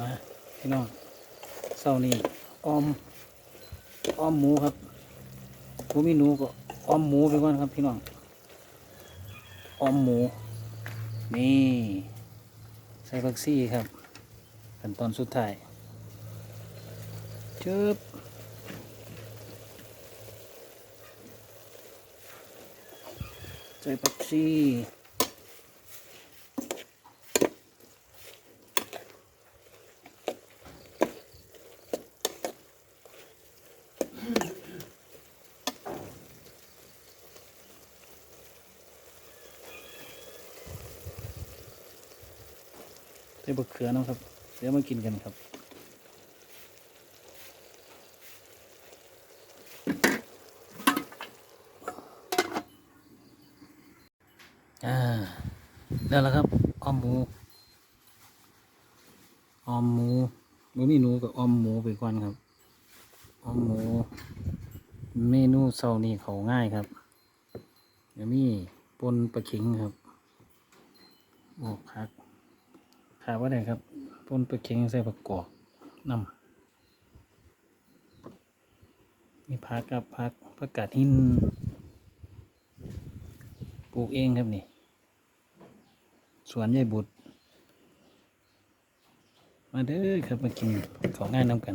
นะพี่น้องเศร้านี่ออมออมหมูครับผมมีหนูก็ออมหมูไปก่อนครับพี่น้องออมหมูนี่ใส่ผักซี่ครับขั้นตอนสุดท้ายจึบใส่ผักซี่ ใส่บะเขือนะครับ เดี๋ยวมากินกันครับอ่าได้แล้วครับออมหมูออมหมูหมูมีหนูกับออมหมูไปก่อนครับออมหมูเมนูเช้านี้เขาง่ายครับเดี๋ยวมีปนปลาเข็งครับโอ้คัก ขาว่าไงครับต้นตัวเค็งใส่ประกอบนำมีพักครับพักประกาศหินปลูกเองครับนี่สวนใหญ่บุตร มาเด้อครับมากินของง่ายน้ำกัน